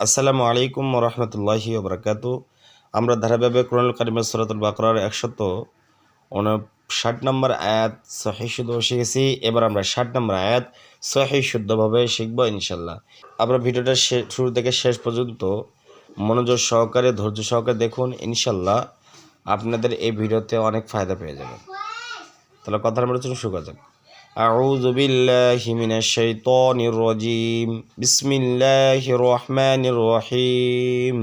আসসালামু আলাইকুম রহমতুল্লাহি ওবরাকাত আমরা ধারাবাহিক কোরআন কারিমের সরাতুল বাকরার একশত ষাট নম্বর আয়াত সহি শুদ্ধ শিখেছি এবার আমরা ষাট নম্বর আয়াত সহি শুদ্ধভাবে শিখব ইনশাল্লাহ আমরা ভিডিওটা শুরু থেকে শেষ পর্যন্ত মনোযোগ সহকারে, ধৈর্য সহকারে দেখুন ইনশাল্লাহ আপনাদের এই ভিডিওতে অনেক ফায়দা পেয়ে যাবেন। তাহলে কথার আমরা শুরু করা যাক। أعوذ بالله من الشيطان الرجيم بسم الله الرحمن الرحيم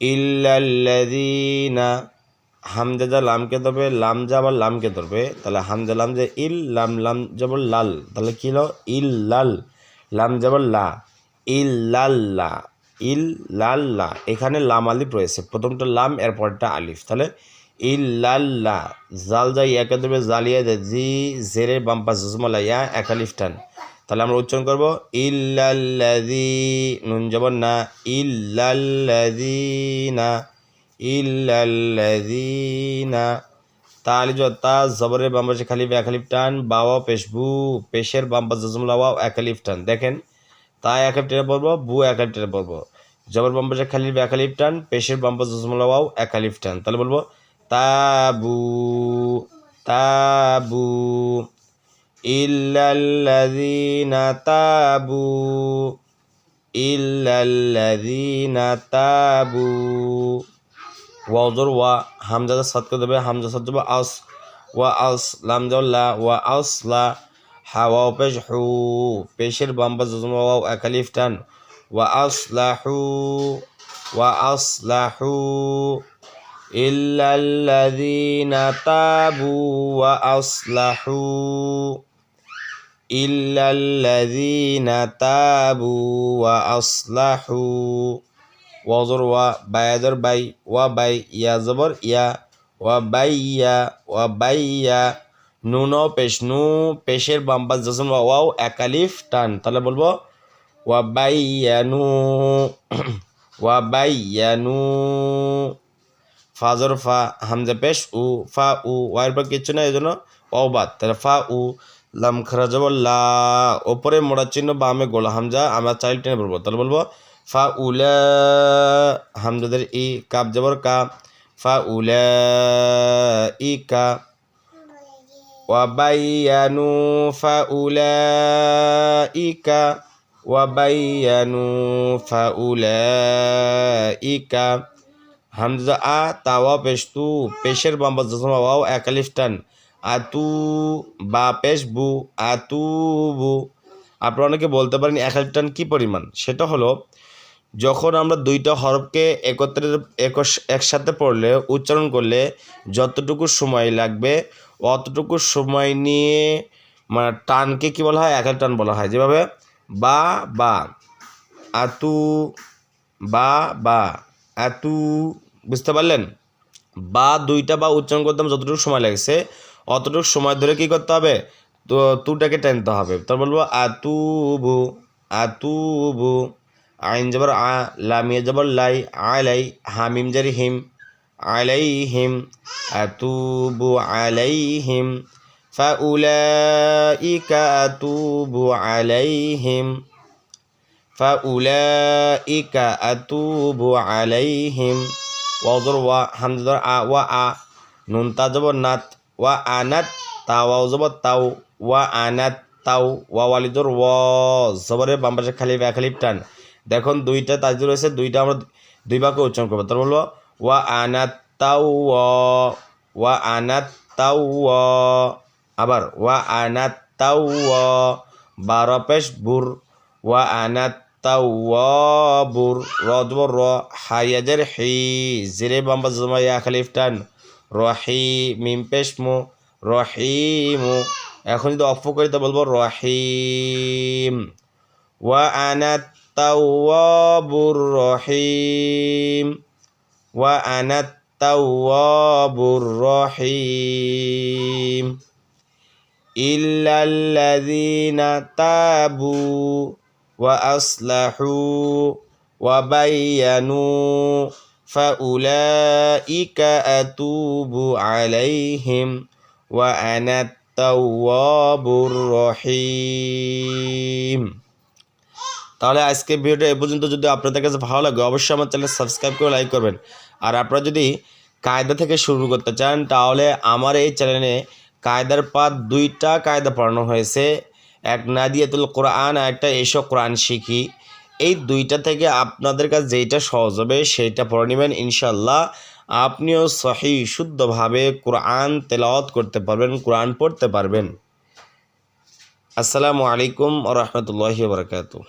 إلا الذين হামজা যা লামকে ধরবে লাম যা আবার লামকে ধরবে তাহলে হামজা লাম যে ইল লাম লাম যাবর লাল তাহলে কি হলো ইল লাল লাম যাবর লা ইল লাল লা ইল লাল লা এখানে লাম আলিফ রয়েছে প্রথমটা লাম এরপরটা আলিফ তাহলে ইল লাল লা জাল যাই একে ধরবে জালিয়া দে, জি জেরের বাম পাশ জুজমলা ইয়া এক আলিফ টান তাহলে আমরা উচ্চারণ করব, ইল্লাল্লাযী, নুন যাবর না, ইল্লাল্লাযীনা ইল্লাল্লাযীনা। তাহলে তা জবরের বাম পাশে খালিফ এক আলিফ টান বাওয়া পেশবু, পেশের বাম পাশে জজমলা ওয়াও এক আলিফ টান দেখেন, তা এক আলিফ টেনে পড়ব, বু এক আলিফ টেনে পড়ব। জবর বাম পাশে খালিফ এক টান পেশের বাম পাশে জজমলা ওয়াও এক টান তাহলে বলব তাবু তাবু ইল্লাল্লাযীনা তাবু ইল্লাল্লাযীনা তাবু ওয়াজর ওয়া হামজা সাদ করে দেবে হামজা সাদ দেবে আস ওয়া আস লাম জাল্লা ওয়া আসলা হাওয়া পেশ হু পেশের বাম্বা ওয়া আসলাহু। ওয়াজর ওয়া বায়াজর বাই, ওয়া বাই ইয়া জবর ইয়া, ওয়া বাই ইয়া ওয়া বাই ইয়া নুন পেশ, নু পেশের বাম্পাস জসম ওয়াও একালিফ টান। তাহলে বলব, ওয়া বাই নু ফাজর ফা হামজা পেশ, উ, ফা, উ ওয়ার পর কিচ্ছু না এই জন্য অবাদ তাহলে ফা, উ, লাম খারা যাব লা, ওপরে মোড়া চিহ্ন বা আমি গোলা হামজা, আমরা চাইল্ড টেনে বলব তাহলে বলব, ফা উলা হামজাদের ই, কাপ যাবর কা, ফা উলা ই, কা ওয়াবাইয়ানু ফা উলা ই, কা ওয়াবাইয়ানু ফা উলা ই, কা হামজা, আ তাওয়া পেশতু পেশের বাম্বা জসমা, ওয়াও একালিফ টান। আতু বা, পেশ, বু আতু বু। আপনারা অনেকে বলতে পারেন একালিফ টান কী পরিমাণ? সেটা হলো, যখন আমরা দুইটা হরফকে একত্রে, একস- একসাথে পড়লে, উচ্চারণ করলে যতটুকু সময় লাগবে, অতটুকু সময় নিয়ে মানে টানকে কি বলা হয়? একাল টান বলা হয়। যেভাবে, বা বা আতু বা বা আতু বুঝতে পারলেন বা দুইটা বা উচ্চারণ করতে আমার যতটুকু সময় লাগছে অতটুকু সময় ধরে কি করতে হবে তো তুটাকে টানতে হবে তার বলবো আতুবু আতুবু আইন জবর আ লামিয়া জবর লাই আলাই হামিম জারি হিম আলাইহিম আতুবু আলাইহিম فأولئك أتوب عليهم فأولئك أتوب عليهم ওয়াজর ওয়া হামজার আ, ওয়া আ নুন তা যাব নাত, ওয়া আনাত, তা ওয়াও তাও, ওয়া আনাত তাও, ওয়া ওয়ালিদর ওয়া জবরের বাম পাশে খালি ব্যাক খালিফ টান। দেখুন, দুইটা তাজ রয়েছে, দুইটা আমরা দুই ভাগে উচ্চারণ করব। তার বলব, ওয়া আনাত তাও ওয়া আনাত তাও আবার ওয়া আনাত তাও বারো পেশ বুর ওয়া আনাত তাওয়াবুর রদবর র হাইয়াজের হি জিরে বাম্বা জমা ইয়া খালিফ টান রহি মিম রহিমু। এখন যদি অফ করি তো বলব রহিম। ওয়া আনা তাওয়াবুর রহিম। ওয়া আনা তাওয়াবুর রহিম। ইল্লাল্লাযীনা তাবু ওয়া আসলাহু। وبينوا فأولئك أتوب عليهم وأنا التواب الرحيم তাহলে আজকে ভিডিওটা এ পর্যন্ত যদি আপনাদের কাছে ভালো লাগে অবশ্যই আমার চ্যানেল সাবস্ক্রাইব করে লাইক করবেন আর আপনারা যদি কায়দা থেকে শুরু করতে চান তাহলে আমার এই চ্যানেলে কায়দার পাত দুইটা কায়দা পড়ানো হয়েছে এক নাদিয়াতুল কোরআন আর একটা এসো কোরআন শিখি এই দুইটা থেকে আপনাদের কাছে যেইটা সহজ হবে, সেইটা পড়ে নেবেন ইনশাল্লাহ আপনিও সহি, শুদ্ধভাবে কোরআন তেলাওয়াত করতে পারবেন, কোরআন পড়তে পারবেন। আসসালামু আলাইকুম রহমতুল্লাহি বারকাতু